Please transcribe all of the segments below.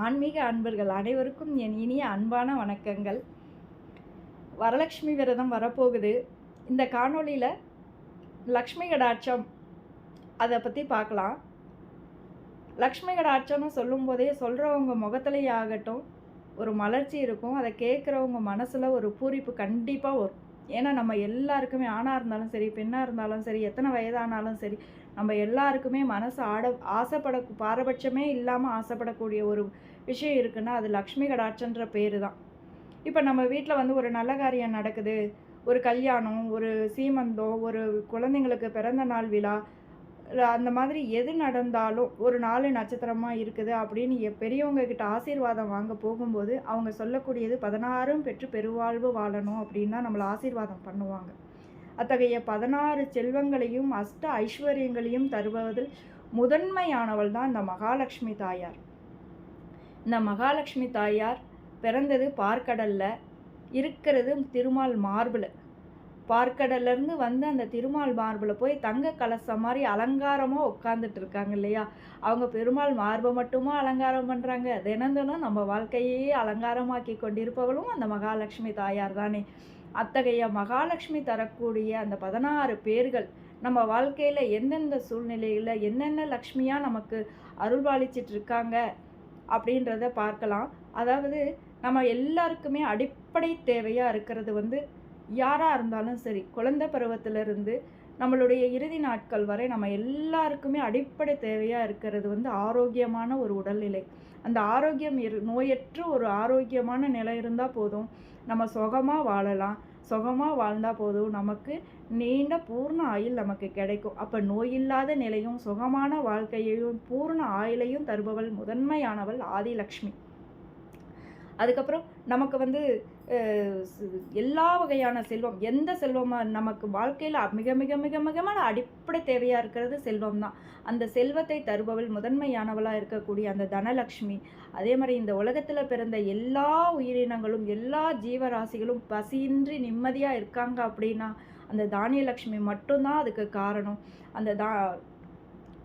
ஆன்மீக அன்பர்கள் அனைவருக்கும் என் இனிய அன்பான வணக்கங்கள். வரலட்சுமி விரதம் வரப்போகுது. இந்த காணொளியில் லக்ஷ்மி கடாட்சம் அதை பற்றி பார்க்கலாம் லக்ஷ்மி கடாட்சம்னு சொல்லும்போதே சொல்கிறவங்க முகத்துலேயே ஆகட்டும் ஒரு மலர்ச்சி இருக்கும். அதை கேட்குறவங்க மனசில் ஒரு பூரிப்பு கண்டிப்பாக வரும். ஏன்னா நம்ம எல்லாருக்குமே ஆணாக இருந்தாலும் சரி பெண்ணாக இருந்தாலும் சரி எத்தனை வயதானாலும் சரி நம்ம எல்லாருக்குமே மனசு ஆட ஆசைப்பட பாரபட்சமே இல்லாமல் ஆசைப்படக்கூடிய ஒரு விஷயம் இருக்குன்னா அது லக்ஷ்மி கடாட்சன்ற பேர் தான் இப்போ நம்ம வீட்டில் வந்து ஒரு நல்ல காரியம் நடக்குது. ஒரு கல்யாணம் ஒரு சீமந்தம் ஒரு குழந்தைங்களுக்கு பிறந்த நாள் விழா அந்த மாதிரி எது நடந்தாலும் ஒரு நாலு நட்சத்திரமாக இருக்குது அப்படின்னு எ- பெரியவங்க கிட்ட ஆசீர்வாதம் வாங்க போகும்போது அவங்க சொல்லக்கூடியது பதினாறும் பெற்று பெருவாழ்வு வாழணும் அப்படின்னு தான் நம்மளை ஆசீர்வாதம் பண்ணுவாங்க. அத்தகைய பதினாறு செல்வங்களையும் அஷ்ட ஐஸ்வர்யங்களையும் தருவதில் முதன்மையானவள் தான் இந்த மகாலட்சுமி தாயார். இந்த மகாலட்சுமி தாயார் பிறந்தது பார்க்கடலில் இருக்கிறது திருமால் மார்பில் பார்க்கடலேருந்து வந்து அந்த திருமால் மார்பில் போய் தங்க கலசம் மாதிரி அலங்காரமாக உட்காந்துட்டு இருக்காங்க இல்லையா? அவங்க பெருமாள் மார்பை மட்டுமா அலங்காரம் பண்ணுறாங்க தினந்தனும் நம்ம வாழ்க்கையே அலங்காரமாக்கி கொண்டிருப்பவளும் அந்த மகாலட்சுமி தாயார் தானே. அத்தகைய மகாலட்சுமி தரக்கூடிய அந்த பதினாறு பேர்கள் நம்ம வாழ்க்கையில் எந்தெந்த சூழ்நிலையில் என்னென்ன லக்ஷ்மியாக நமக்கு அருள்பாலிச்சிட்டு இருக்காங்க அப்படின்றத பார்க்கலாம். அதாவது நம்ம எல்லாருக்குமே அடிப்படை தேவையாக இருக்கிறது வந்து யாராக இருந்தாலும் சரி குழந்தை பருவத்திலிருந்து நம்மளுடைய இறுதி நாட்கள் வரை நம்ம எல்லாருக்குமே அடிப்படை தேவையாக இருக்கிறது வந்து ஆரோக்கியமான ஒரு உடல்நிலை. அந்த ஆரோக்கியம் இரு நோயற்ற ஒரு ஆரோக்கியமான நிலை இருந்தால் போதும். நம்ம சுகமாக வாழலாம். சுகமாக வாழ்ந்தால் போதும். நமக்கு நீண்ட பூர்ண ஆயுள் நமக்கு கிடைக்கும். அப்போ நோயில்லாத நிலையும் சுகமான வாழ்க்கையையும் பூர்ண ஆயுளையும் தருபவள் முதன்மையானவள் ஆதிலக்ஷ்மி. அதுக்கப்புறம் நமக்கு வந்து எல்லா வகையான செல்வம் எந்த செல்வமாக நமக்கு வாழ்க்கையில் மிக மிக மிக மிகமான அடிப்படை தேவையாக இருக்கிறது செல்வம் தான் அந்த செல்வத்தை தருபவள் முதன்மையானவளாக இருக்கக்கூடிய அந்த தனலக்ஷ்மி. அதே மாதிரி இந்த உலகத்தில் பிறந்த எல்லா உயிரினங்களும் எல்லா ஜீவராசிகளும் பசியின்றி நிம்மதியாக இருக்காங்க அப்படின்னா அந்த தானியலக்ஷ்மி மட்டும்தான் அதுக்கு காரணம். அந்த தா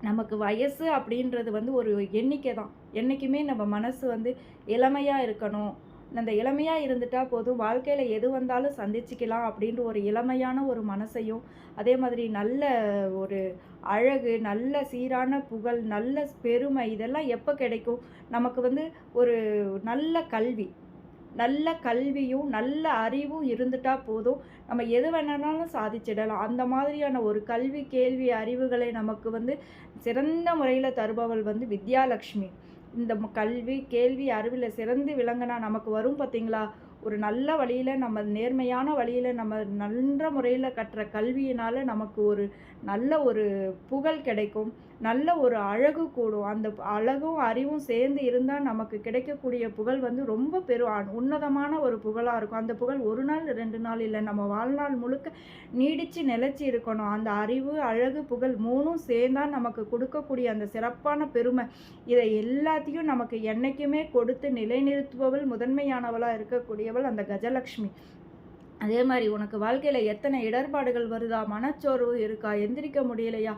நமக்கு வயசு அப்படின்றது வந்து ஒரு எண்ணிக்கை தான் என்றைக்குமே நம்ம மனசு வந்து இளமையாக இருக்கணும். அந்த இளமையாக இருந்துட்டால் போதும். வாழ்க்கையில் எது வந்தாலும் சந்திச்சுக்கலாம் அப்படின்ற ஒரு இளமையான ஒரு மனசையும் அதே மாதிரி நல்ல ஒரு அழகு நல்ல சீரான புகழ் நல்ல பெருமை இதெல்லாம் எப்போ கிடைக்கும்? நமக்கு வந்து ஒரு நல்ல கல்வி நல்ல கல்வியும் நல்ல அறிவும் இருந்துட்டா போதும். நம்ம எது வேணாலும் சாதிச்சிடலாம். அந்த மாதிரியான ஒரு கல்வி கேள்வி அறிவுகளை நமக்கு வந்து சிறந்த முறையில் தருபவள் வந்து வித்யாலக்ஷ்மி. இந்த கல்வி கேள்வி அறிவில் சிறந்து விளங்கினா நமக்கு வரும் பார்த்தீங்களா ஒரு நல்ல வழியில் நம்ம நேர்மையான வழியில் நம்ம நல்ல முறையில் கற்ற கல்வியினால் நமக்கு ஒரு நல்ல ஒரு புகழ் கிடைக்கும். நல்ல ஒரு அழகு கூடும். அந்த அழகும் அறிவும் சேர்ந்து இருந்தால் நமக்கு கிடைக்கக்கூடிய புகழ் வந்து ரொம்ப பெரும். உன்னதமான ஒரு புகழாக இருக்கும். அந்த புகழ் ஒரு நாள் ரெண்டு நாள் இல்லை. நம்ம வாழ்நாள் முழுக்க நீடித்து நிலைச்சி இருக்கணும். அந்த அறிவு அழகு புகழ் மூணும் சேர்ந்தால் நமக்கு கொடுக்கக்கூடிய அந்த சிறப்பான பெருமை இதை எல்லாத்தையும் நமக்கு என்னைக்குமே கொடுத்து நிலைநிறுத்துபவள் முதன்மையானவளாக இருக்கக்கூடியவள் அந்த கஜலக்ஷ்மி. அதே மாதிரி உனக்கு வாழ்க்கையில் எத்தனை இடர்பாடுகள் வருதா? மனச்சோர்வு இருக்கா? எந்திரிக்க முடியலையா?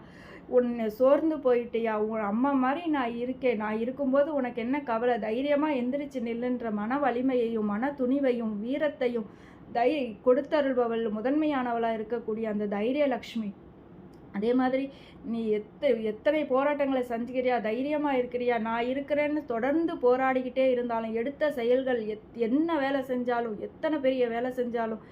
உன்னை சோர்ந்து போயிட்டியா? உன் அம்மா மாதிரி நான் இருக்கேன். நான் இருக்கும்போது உனக்கு என்ன கவலை? தைரியமாக எந்திரிச்சு நில்லுன்ற மன வலிமையையும் மன துணிவையும் வீரத்தையும் தை கொடுத்தருள்பவள் முதன்மையானவளாக இருக்கக்கூடிய அந்த தைரிய லக்ஷ்மி அதே மாதிரி நீ எத்த எத்தனை போராட்டங்களை சந்திக்கிறியா தைரியமாக இருக்கிறியா நான் இருக்கிறேன்னு தொடர்ந்து போராடிக்கிட்டே இருந்தாலும் எடுத்த செயல்கள் எத் என்ன வேலை செஞ்சாலும் எத்தனை பெரிய வேலை செஞ்சாலும்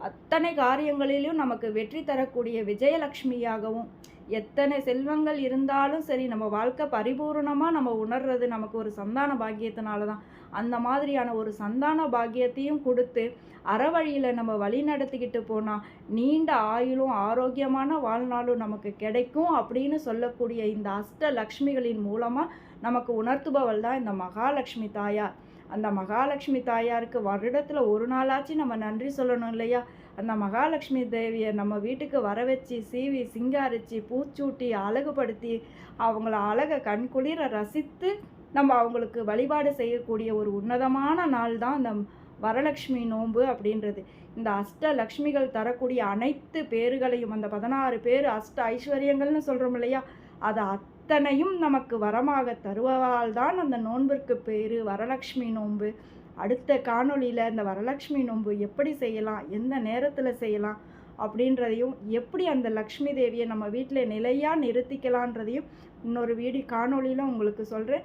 அத்தனை காரியங்களிலும் நமக்கு வெற்றி தரக்கூடிய விஜயலக்ஷ்மியாகவும் எத்தனை செல்வங்கள் இருந்தாலும் சரி நம்ம வாழ்க்கை பரிபூரணமாக நம்ம உணர்றது நமக்கு ஒரு சந்தான பாக்கியத்தினால தான் அந்த மாதிரியான ஒரு சந்தான பாக்கியத்தையும் கொடுத்து அறவழியில் நம்ம வழி நடத்திக்கிட்டு போனால் நீண்ட ஆயுளும் ஆரோக்கியமான வாழ்நாளும் நமக்கு கிடைக்கும் அப்படின்னு சொல்லக்கூடிய இந்த அஷ்ட லக்ஷ்மிகளின் மூலமாக நமக்கு உணர்த்துபவள் தான் இந்த மகாலட்சுமி தாயார். அந்த மகாலட்சுமி தாயாருக்கு வருடத்தில் ஒரு நாளாச்சும் நம்ம நன்றி சொல்லணும் இல்லையா? அந்த மகாலட்சுமி தேவியை நம்ம வீட்டுக்கு வர வச்சு சீவி சிங்காரிச்சு பூச்சூட்டி அழகுபடுத்தி அவங்கள அழகை கண்குளிர ரசித்து நம்ம அவங்களுக்கு வழிபாடு செய்யக்கூடிய ஒரு உன்னதமான நாள் தான் அந்த வரலட்சுமி நோன்பு அப்படின்றது. இந்த அஷ்ட லக்ஷ்மிகள் தரக்கூடிய அனைத்து பேர்களையும் அந்த பதினாறு பேர் அஷ்ட ஐஸ்வர்யங்கள்னு சொல்கிறோம் இல்லையா? அதை அத்தனையும் நமக்கு வரமாக தருவதால் தான் அந்த நோன்பிற்கு பேர் வரலட்சுமி நோன்பு. அடுத்த காணொளியில் இந்த வரலட்சுமி நோன்பு எப்படி செய்யலாம் எந்த நேரத்தில் செய்யலாம் அப்படின்றதையும் எப்படி அந்த லக்ஷ்மி தேவியை நம்ம வீட்டில் நிலையாக நிறுத்திக்கலான்றதையும் இன்னொரு வீடியோ காணொளியில் உங்களுக்கு சொல்கிறேன்